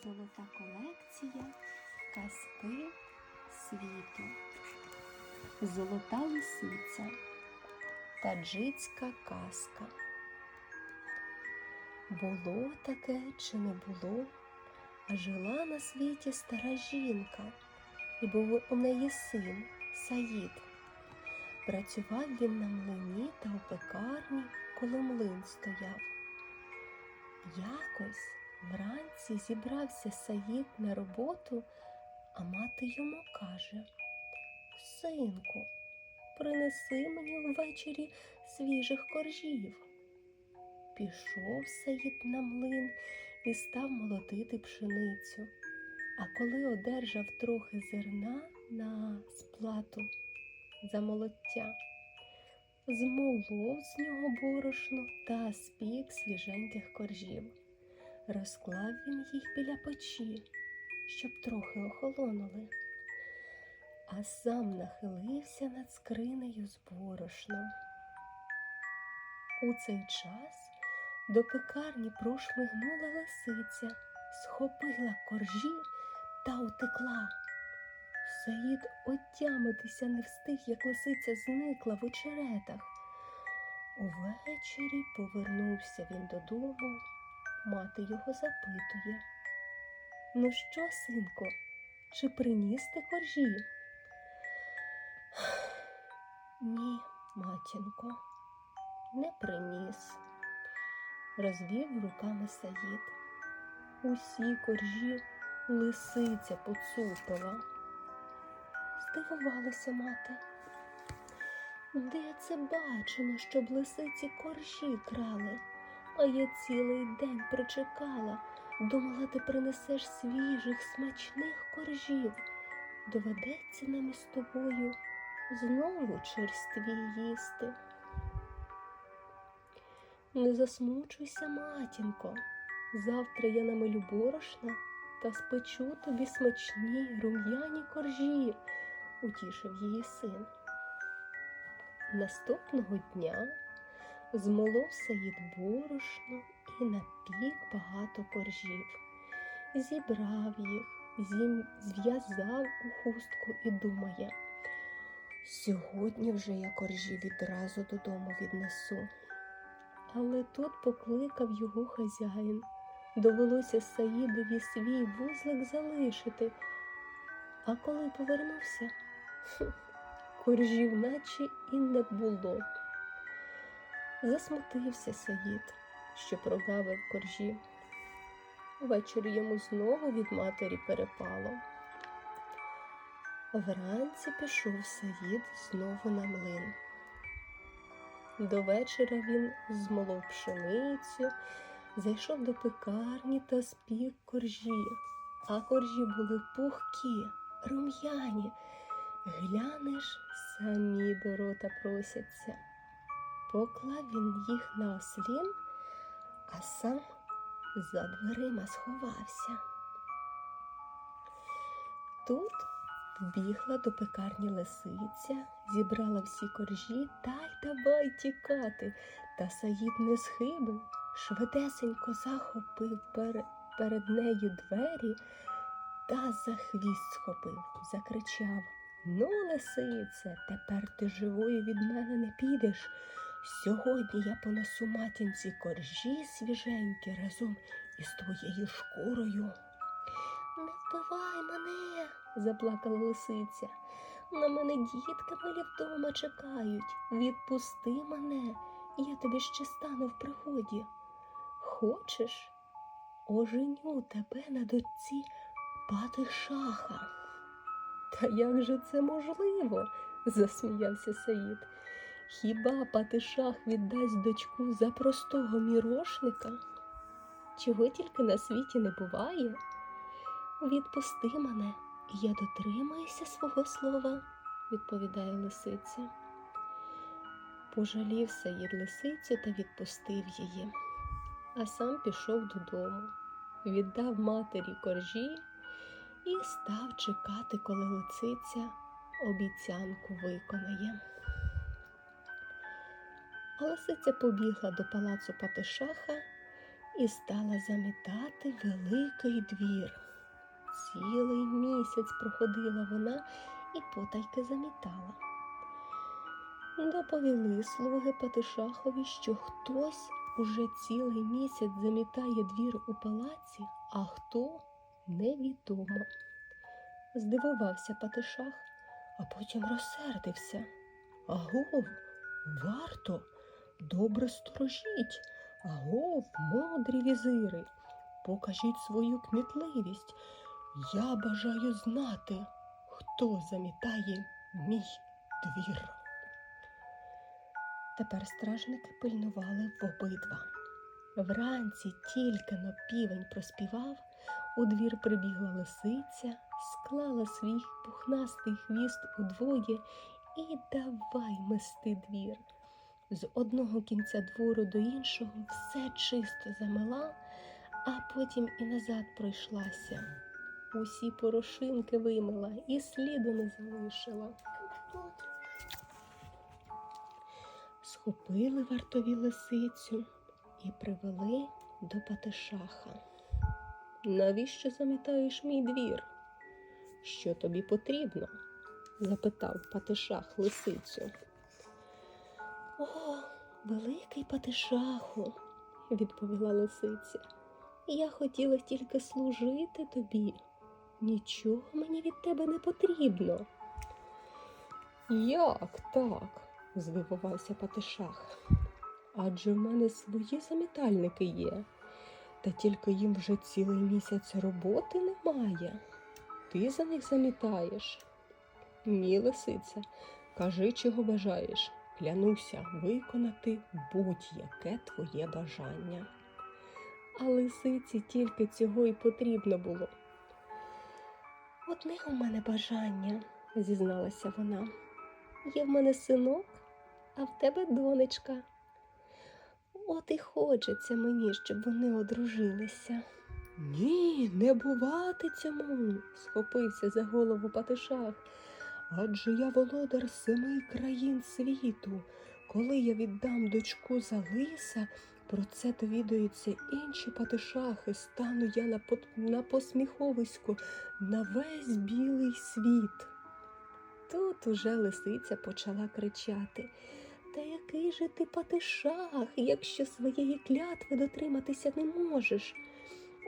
Золота колекція Казки світу. Золота лисиця. Таджицька казка. Було таке чи не було, а жила на світі стара жінка, і був у неї син Саїд. Працював він на млині та у пекарні, коли млин стояв. Якось вранці зібрався Саїд на роботу, а мати йому каже: Синку, принеси мені ввечері свіжих коржів. Пішов Саїд на млин і став молотити пшеницю. А коли одержав трохи зерна на сплату за молоття, змолов з нього борошно та спік свіженьких коржів. Розклав він їх біля печі, щоб трохи охолонули, а сам нахилився над скринею з борошном. У цей час до пекарні прошмигнула лисиця, схопила коржі та утекла. Саїд отямитися не встиг, як лисиця зникла в очеретах. Увечері повернувся він додому. Мати його запитує. Ну що, синку, чи приніс ти коржі? Ні, матінко, не приніс, розвів руками Саїд. Усі коржі лисиця поцупила. Здивувалася мати. Де це бачено, щоб лисиці коржі крали? А я цілий день причекала, думала, ти принесеш свіжих, смачних коржів. Доведеться нам із тобою знову черстві їсти. Не засмучуйся, матінко. Завтра я намилю борошна та спечу тобі смачні рум'яні коржі, утішив її син. Наступного дня змолов Саїд борошно і напік багато коржів, зібрав їх, зв'язав у хустку і думає, сьогодні вже я коржі відразу додому віднесу. Але тут покликав його хазяїн. Довелося Саїдові свій вузлик залишити. А коли повернувся, коржів наче і не було. Засмутився Саїд, що прогавив коржі. Ввечері йому знову від матері перепало. Вранці пішов Саїд знову на млин. До вечора він змолов пшеницю, зайшов до пекарні та спік коржі, а коржі були пухкі, рум'яні. Глянеш, самі до рота просяться. Поклав він їх на ослін, а сам за дверима сховався. Тут Бігла до пекарні лисиця, зібрала всі коржі та й давай тікати. Та Саїд не схибив, швидесенько захопив пере- перед нею двері та за хвіст схопив, закричав Ну, лисице, тепер ти живою від мене не підеш. Сьогодні я понесу матінці коржі свіженькі разом із твоєю шкурою. Не вбивай мене, заплакала лисиця. На мене дітки малі вдома чекають. Відпусти мене, я тобі ще стану в пригоді. Хочеш? Оженю тебе на дочці Патишаха. Та як же це можливо? засміявся Саїд. Хіба Патишах віддасть дочку за простого мірошника? Чого тільки на світі не буває? Відпусти мене, і я дотримаюся свого слова, відповідає лисиця. Пожалів Саїд лисицю та відпустив її, а сам пішов додому, віддав матері коржі і став чекати, коли лисиця обіцянку виконає. А лисиця побігла до палацу Патишаха і стала замітати великий двір. Цілий місяць проходила вона і потайки замітала. Доповіли слуги Патишахові, що хтось уже цілий місяць замітає двір у палаці, а хто невідомо. Здивувався Патишах, а потім розсердився. Агов, варто, добре сторожіть, агов, мудрі візири, покажіть свою кмітливість. Я бажаю знати, хто замітає мій двір. Тепер стражники пильнували в обидва. Вранці тільки но півень проспівав, у двір прибігла лисиця, склала свій пухнастий хвіст удвоє і давай мести двір. З одного кінця двору до іншого все чисто замила, а потім і назад пройшлася. Усі порошинки вимила і сліду не залишила. Схопили вартові лисицю і привели до Патишаха. Навіщо замітаєш мій двір? Що тобі потрібно? запитав Патишах лисицю. О, великий Патишаху, відповіла лисиця. Я хотіла тільки служити тобі. Нічого мені від тебе не потрібно. Як так? здивувався Патишах. Адже в мене свої замітальники є, та тільки їм вже цілий місяць роботи немає. Ти за них замітаєш. Ні, лисиця, кажи, чого бажаєш. Клянуся виконати будь-яке твоє бажання. А лисиці тільки цього й потрібно було. Одне у мене бажання, зізналася вона. Є в мене синок, а в тебе донечка. От і хочеться мені, щоб вони одружилися. Ні, не бувати цьому, схопився за голову Патишах. Адже я володар семи країн світу. Коли я віддам дочку за лиса, про це довідуються інші патишахи, стану я на, на посміховисько на весь білий світ. Тут уже лисиця почала кричати. Та який же ти патишах, якщо своєї клятви дотриматися не можеш?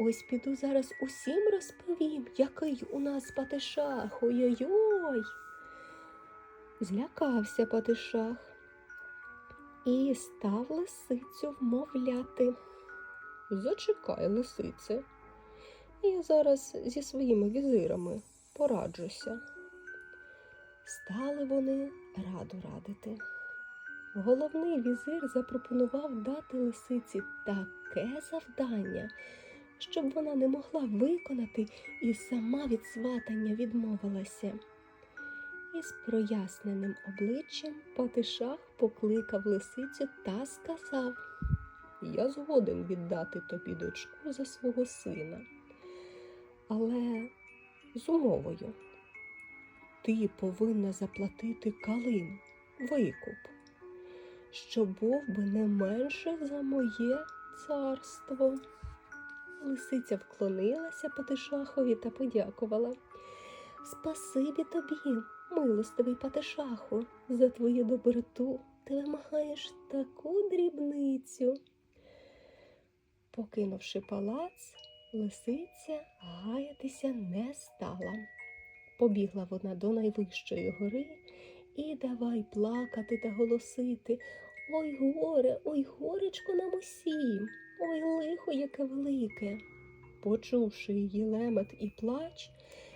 Ось піду зараз усім розповім, який у нас патишах. Ой-ой-ой. Злякався патишах і став лисицю вмовляти. Зачекай, лисице, я зараз зі своїми візирами пораджуся. Стали вони раду радити. Головний візир запропонував дати лисиці таке завдання, щоб вона не могла виконати і сама від сватання відмовилася. Із проясненим обличчям Патишах покликав лисицю та сказав Я згоден віддати тобі дочку за свого сина, але з умовою ти повинна заплатити калим, викуп, що був би не менше за моє царство. Лисиця вклонилася Патишахові та подякувала. Спасибі тобі, милостивий Патишаху, за твою доброту. Ти вимагаєш таку дрібницю. Покинувши палац, лисиця гаятися не стала. Побігла вона до найвищої гори і давай плакати та голосити. Ой горе, ой горечко нам усім, ой лихо яке велике. Почувши її лемет і плач,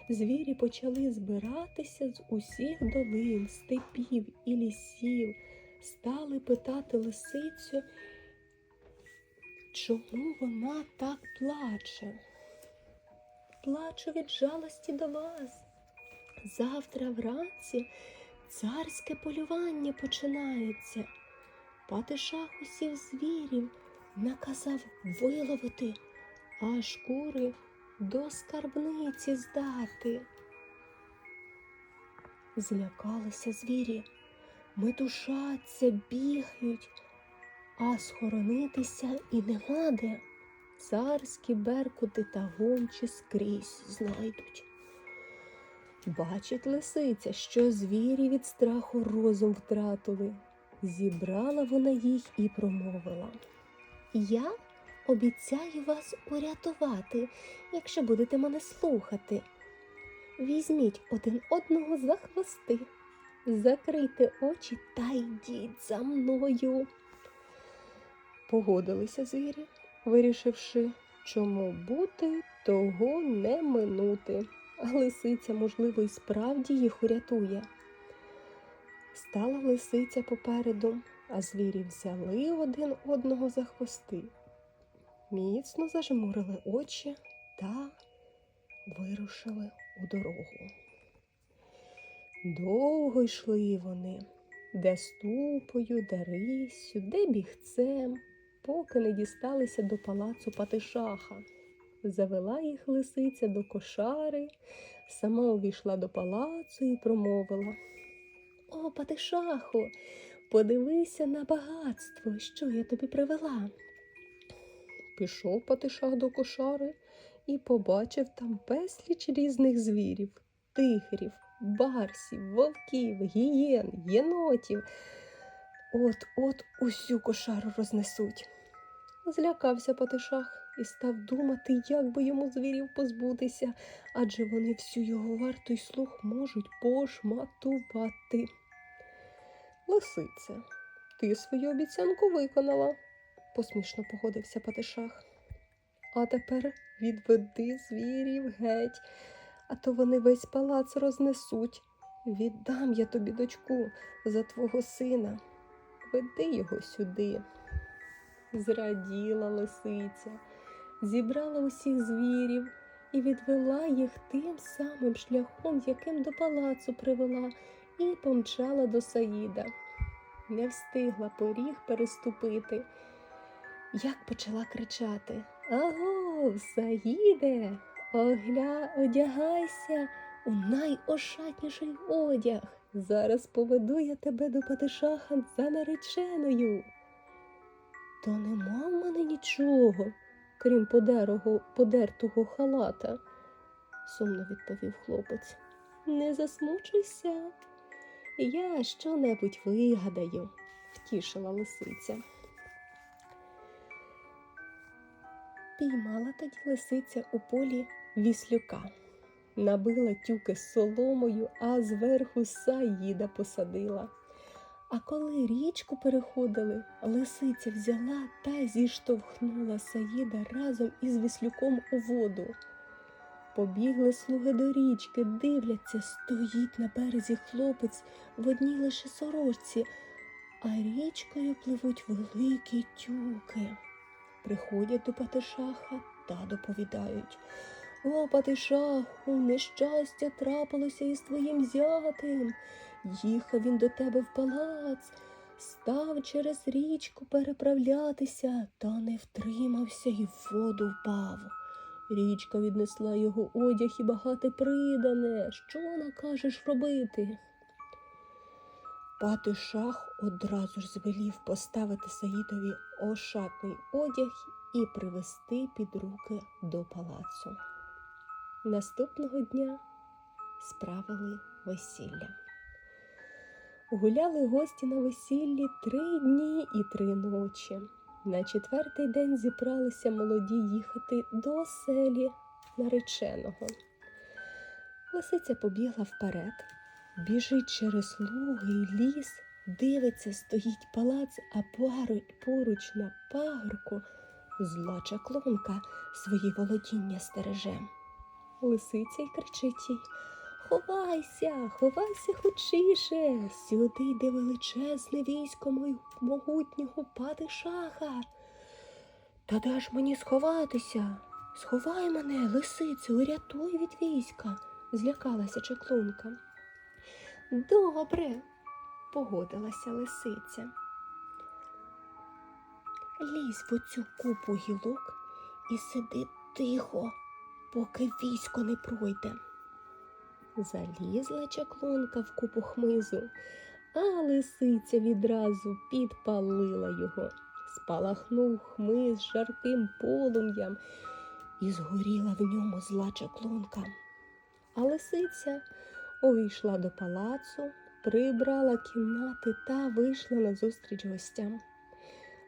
звірі почали збиратися з усіх долин, степів і лісів, стали питати лисицю, чому вона так плаче. Плачу від жалості до вас. Завтра вранці царське полювання починається. Патишах усіх звірів наказав виловити, а шкури до скарбниці здати. Злякалися звірі, метушаться, бігають, а схоронитися і нема де. царські беркути та гончі скрізь знайдуть. Бачить лисиця, що звірі від страху розум втратили. Зібрала вона їх і промовила. Я обіцяю вас урятувати, якщо будете мене слухати. Візьміть один одного за хвости, закрийте очі та йдіть за мною. Погодилися звірі, вирішивши, чому бути, того не минути. А лисиця, можливо, і справді їх урятує. Стала лисиця попереду, а звірі взяли один одного за хвости, міцно зажмурили очі та вирушили у дорогу. Довго йшли вони, де ступою, де риссю, де бігцем, поки не дісталися до палацу Патишаха. Завела їх лисиця до кошари, сама увійшла до палацу і промовила О, Патишаху, подивися на багатство, що я тобі привела. Пішов Патишах до кошари і побачив там безліч різних звірів, тигрів, барсів, вовків, гієн, єнотів. От-от усю кошару рознесуть. Злякався Патишах і став думати, як би йому звірів позбутися, адже вони всю його варту й слух можуть пошматувати. Лисице, ти свою обіцянку виконала, посмішно погодився Патишах. А тепер відведи звірів геть, а то вони весь палац рознесуть. Віддам я тобі дочку за твого сина. Веди його сюди. Зраділа лисиця, зібрала усіх звірів і відвела їх тим самим шляхом, яким до палацу привела, і помчала до Саїда. Не встигла поріг переступити. Як почала кричати Агов, Саїде, огля, одягайся у найошатніший одяг. Зараз поведу я тебе до Патишаха за нареченою. То нема в мене нічого, крім подерого, подертого халата, сумно відповів хлопець. Не засмучуйся, я що-небудь вигадаю, втішила лисиця. Піймала тоді лисиця у полі віслюка, набила тюки з соломою, а зверху саїда посадила. А коли річку переходили, лисиця взяла та зіштовхнула Саїда разом із віслюком у воду. Побігли слуги до річки, дивляться, стоїть на березі хлопець в одній лише сорочці, а річкою пливуть великі тюки. Приходять до Патишаха та доповідають. О, Патишаху, нещастя трапилося із твоїм зятем. Їхав він до тебе в палац, став через річку переправлятися, та не втримався і в воду впав. Річка віднесла його одяг і багате придане. Що накажеш робити? Патишах одразу ж звелів поставити Саїдові ошатний одяг і привести під руки до палацу. Наступного дня справили весілля. Гуляли гості на весіллі три дні і три ночі. На четвертий день зібралися молоді їхати до оселі нареченого. Лисиця побігла вперед, біжить через луги й ліс, дивиться, стоїть палац, а поруч на пагорку зла чаклунка свої володіння стереже. Лисиця й кричить їй Ховайся, ховайся хочіше. Сюди йде величезне військо мою могутнього падишаха. Та де ж мені сховатися? Сховай мене, лисицю, урятуй від війська, злякалася чаклунка. Добре, погодилася лисиця. Лізь в оцю купу гілок і сиди тихо, поки військо не пройде. Залізла чаклунка в купу хмизу, а лисиця відразу підпалила його. спалахнув хмиз жарким полум'ям, і згоріла в ньому зла чаклунка. А лисиця увійшла до палацу, прибрала кімнати та вийшла назустріч гостям.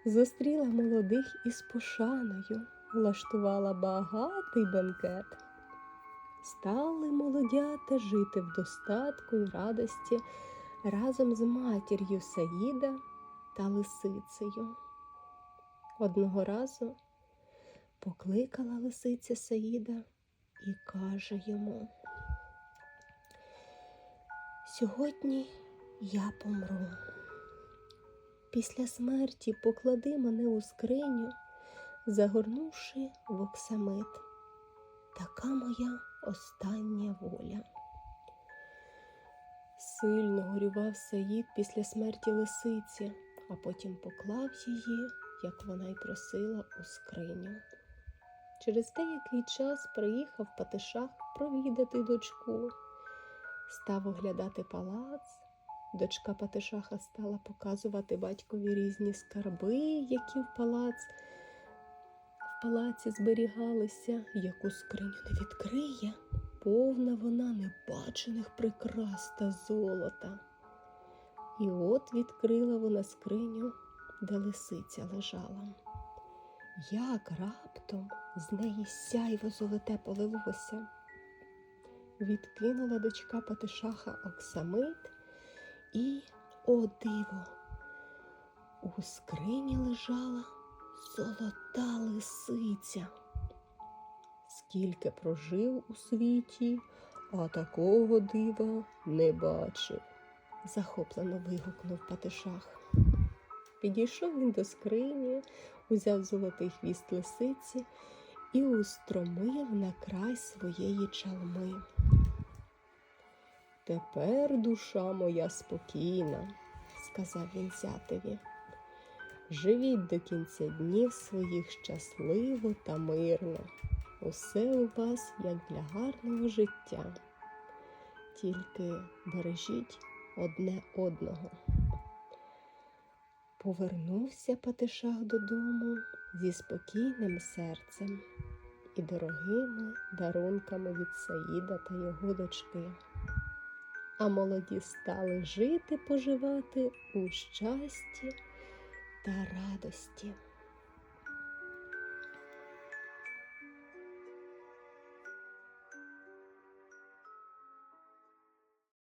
Зустріла молодих із пошаною, влаштувала багатий бенкет. Стали молодята жити в достатку й радості разом з матір'ю Саїда та лисицею. Одного разу покликала лисиця Саїда і каже йому: Сьогодні я помру. Після смерті поклади мене у скриню, загорнувши в оксамит. Така моя остання воля. Сильно горював Саїд після смерті лисиці, а потім поклав її, як вона й просила, у скриню. Через деякий час приїхав Патишах провідати дочку, став оглядати палац. Дочка Патишаха стала показувати батькові різні скарби, які в палац в палаці зберігалися, яку скриню не відкриє, повна вона небачених прикрас та золота. І от відкрила вона скриню, де лисиця лежала. Як раптом з неї сяйво золоте полилося. Відкинула дочка Патишаха оксамит і, о диво, у скрині лежала золота лисиця. Скільки прожив у світі, а такого дива не бачив, захоплено вигукнув Патишах. Підійшов він до скрині, узяв золотий хвіст лисиці і устромив на край своєї чалми. Тепер душа моя спокійна, сказав він зятеві. Живіть до кінця днів своїх щасливо та мирно. Усе у вас як для гарного життя. Тільки бережіть одне одного. Повернувся Патишах додому зі спокійним серцем і дорогими дарунками від Саїда та його дочки. А молоді стали жити, поживати у щасті та радості.